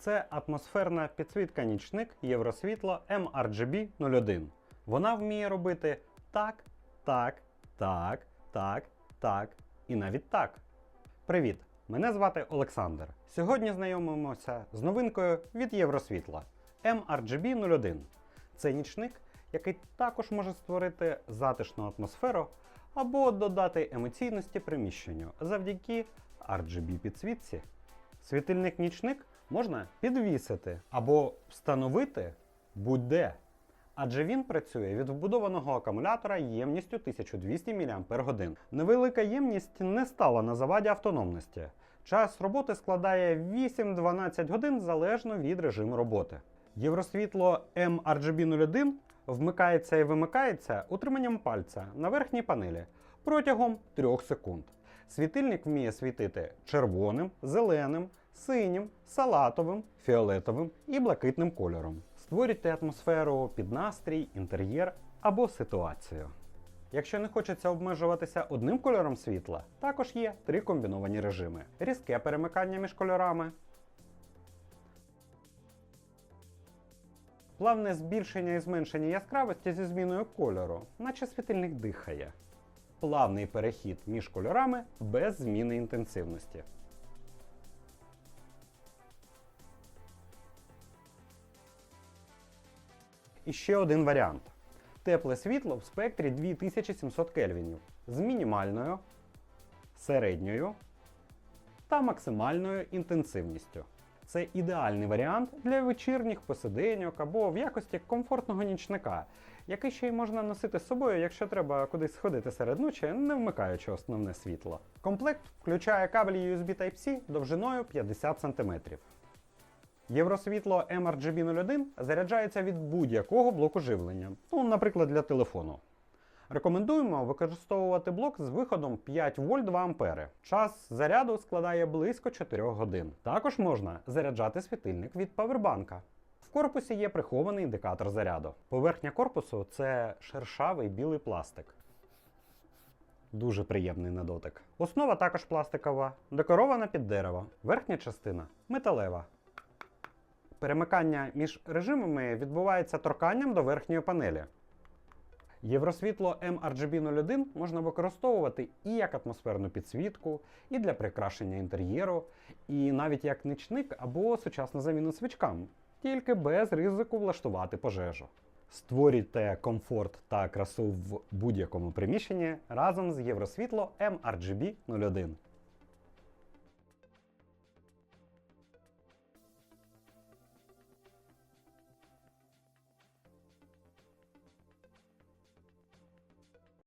Це атмосферна підсвітка нічник Євросвітло MRGB 01. Вона вміє робити так, так, так, так, так і навіть так. Привіт! Мене звати Олександр. Сьогодні знайомимося з новинкою від Євросвітла MRGB 01. Це нічник, який також може створити затишну атмосферу або додати емоційності приміщенню завдяки RGB підсвітці. Світильник нічник можна підвісити або встановити будь-де. Адже він працює від вбудованого акумулятора ємністю 1200 мАч. Невелика ємність не стала на заваді автономності. Час роботи складає 8-12 годин залежно від режиму роботи. Євросвітло MRGB 01 вмикається і вимикається утриманням пальця на верхній панелі протягом 3 секунд. Світильник вміє світити червоним, зеленим, синім, салатовим, фіолетовим і блакитним кольором. Створюйте атмосферу під настрій, інтер'єр або ситуацію. Якщо не хочеться обмежуватися одним кольором світла, також є три комбіновані режими: різке перемикання між кольорами, плавне збільшення і зменшення яскравості зі зміною кольору, наче світильник дихає, плавний перехід між кольорами без зміни інтенсивності. І ще один варіант. Тепле світло в спектрі 2700 кельвінів з мінімальною, середньою та максимальною інтенсивністю. Це ідеальний варіант для вечірніх посиденьок або в якості комфортного нічника, який ще й можна носити з собою, якщо треба кудись сходити серед ночі, не вмикаючи основне світло. Комплект включає кабель USB Type-C довжиною 50 см. Євросвітло MRGB 01 заряджається від будь-якого блоку живлення, ну, наприклад, для телефону. Рекомендуємо використовувати блок з виходом 5 вольт 2 А. Час заряду складає близько 4 годин. Також можна заряджати світильник від павербанка. В корпусі є прихований індикатор заряду. Поверхня корпусу це шершавий білий пластик. Дуже приємний на дотик. Основа також пластикова, декорована під дерево. Верхня частина металева. Перемикання між режимами відбувається торканням до верхньої панелі. Євросвітло MRGB 01 можна використовувати і як атмосферну підсвітку, і для прикрашення інтер'єру, і навіть як нічник або сучасну заміну свічкам, тільки без ризику влаштувати пожежу. Створюйте комфорт та красу в будь-якому приміщенні разом з Євросвітло MRGB 01.